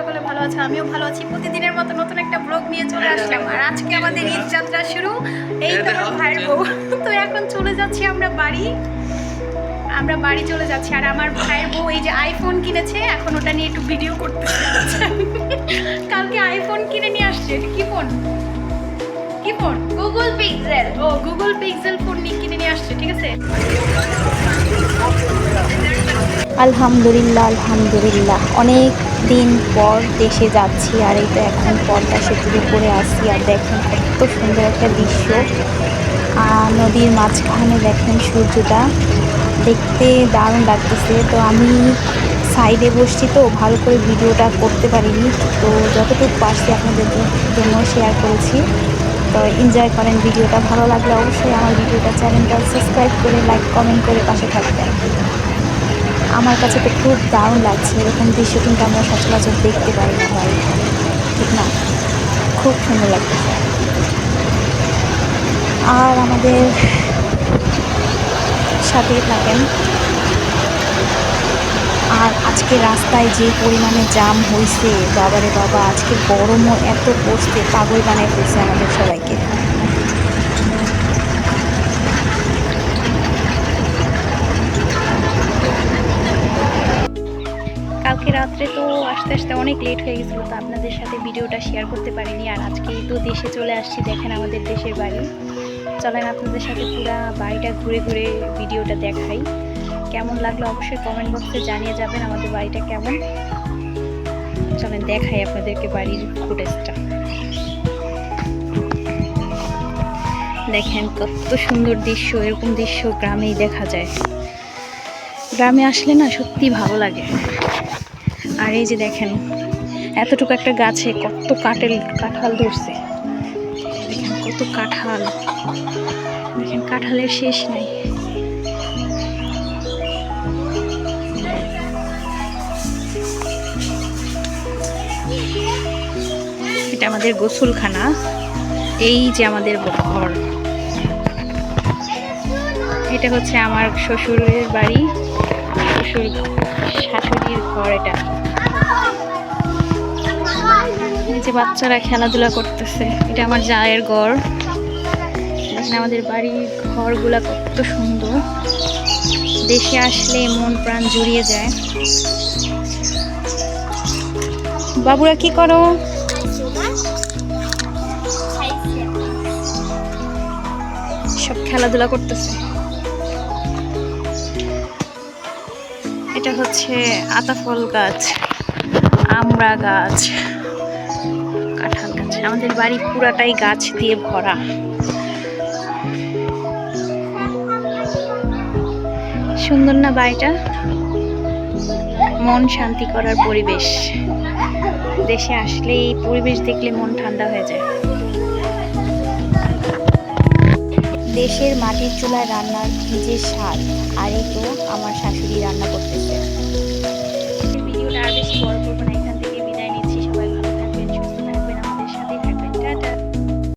আমিও ভালো আছি। প্রতিদিনের মতো নতুন একটা ব্লগ নিয়ে চলে আসলাম। আর আজকে আমাদের ঈদ যাত্রা শুরু। এই তো আমার ভাইয়ের বউ। তো এখন চলে যাচ্ছি আমরা বাড়ি। আমরা বাড়ি চলে যাচ্ছি। আর আমার ভাইয়ের বউ এই যে আইফোন কিনেছে এখন ওটা নিয়ে একটু ভিডিও করতে কালকে আইফোন কিনে নিয়ে আসছে। এটা কি ফোন কি ফোন গুগল পিক্সেল ও গুগল পিক্সেল ফোন নিয়ে কিনে নিয়ে আসছে ঠিক আছে? আলহামদুলিল্লাহ আলহামদুলিল্লাহ। অনেক দিন পর দেশে যাচ্ছি আর এই তো এখন পর্দা সেতুর উপরে আসি আর দেখেন কত সুন্দর একটা দৃশ্য। আর নদীর মাঝখানে দেখেন সূর্যটা। দেখতে দারুণ লাগতেছে। তো আমি সাইডে বসছি তো, ভালো করে ভিডিওটা করতে পারিনি। তো যতটুকু পারছি আপনাদের জন্য শেয়ার করেছি। তো এনজয় করেন ভিডিওটা। ভালো লাগলে অবশ্যই আমার ভিডিওটা চ্যানেলটা সাবস্ক্রাইব করে লাইক কমেন্ট করে পাশে থাকবেন। আমার কাছে তো খুব দারুণ লাগছে। এরকম দৃশ্য কিন্তু আমরা সচরাচর দেখতে পাই না ভাই। ঠিক না? খুব সুন্দর লাগতেছে আর আমাদের সাথেই থাকেন। আর আজকে রাস্তায় যে পরিমাণে জাম হয়েছে বাবারে বাবা, আজকে গরমও এত পড়ছে, পাগল বানায় ফেলছে আমাদের সবাইকে। কালকে রাত্রে তো আস্তে আস্তে অনেক লেট হয়ে গেছিল, তো আপনাদের সাথে ভিডিওটা শেয়ার করতে পারিনি। আর আজকেই তো দেশে চলে আসছি, দেখেন আমাদের দেশের বাড়ি। চলেন আপনাদের সাথে পুরা বাড়িটা ঘুরে ঘুরে ভিডিওটা দেখাই। কেমন লাগল অবশ্যই কমেন্ট বক্সে জানিয়ে যাবেন আমাদের বাড়িটা কেমন। চলেন দেখাই আপনাদেরকে বাড়ির ফুটেজটা দেখেন কত সুন্দর দৃশ্য, এরকম দৃশ্য গ্রামেই দেখা যায়। গ্রামে আসলে না সত্যি ভালো লাগে। আর এই যে দেখেন, এতটুকু একটা গাছে কত কাটেল, কাঁঠাল ধরছে। দেখেন কত কাঁঠাল। দেখেন কাঁঠালের শেষ নেই। এটা আমাদের গোসলখানা। এই যে আমাদের ঘর। এটা হচ্ছে আমার শ্বশুরের বাড়ি, শ্বশুর শাশুড়ির ঘর এটা। যে বাচ্চারা খেলাধুলা করতেছে, এটা আমার জায়ের ঘর। আমাদের বাড়ির ঘরগুলা কত সুন্দর। দেশে আসলে মন প্রাণ জুড়িয়ে যায়। বাবুরা, কি করো? সব খেলাধুলা করতেছে। এটা হচ্ছে আতাফল গাছ। আমড়া গাছ, কাঁঠাল গাছ। আমাদের বাড়ি পুরাটাই গাছ দিয়ে ভরা। সুন্দর না বাড়িটা? মন শান্তি করার পরিবেশ। দেশে আসলে এই পরিবেশ দেখলে মন ঠান্ডা হয়ে যায়। দেশের মাটির চুলায় রান্নার যে স্বাদ, আর এই তো আমার শাশুড়ি রান্না করতেছে।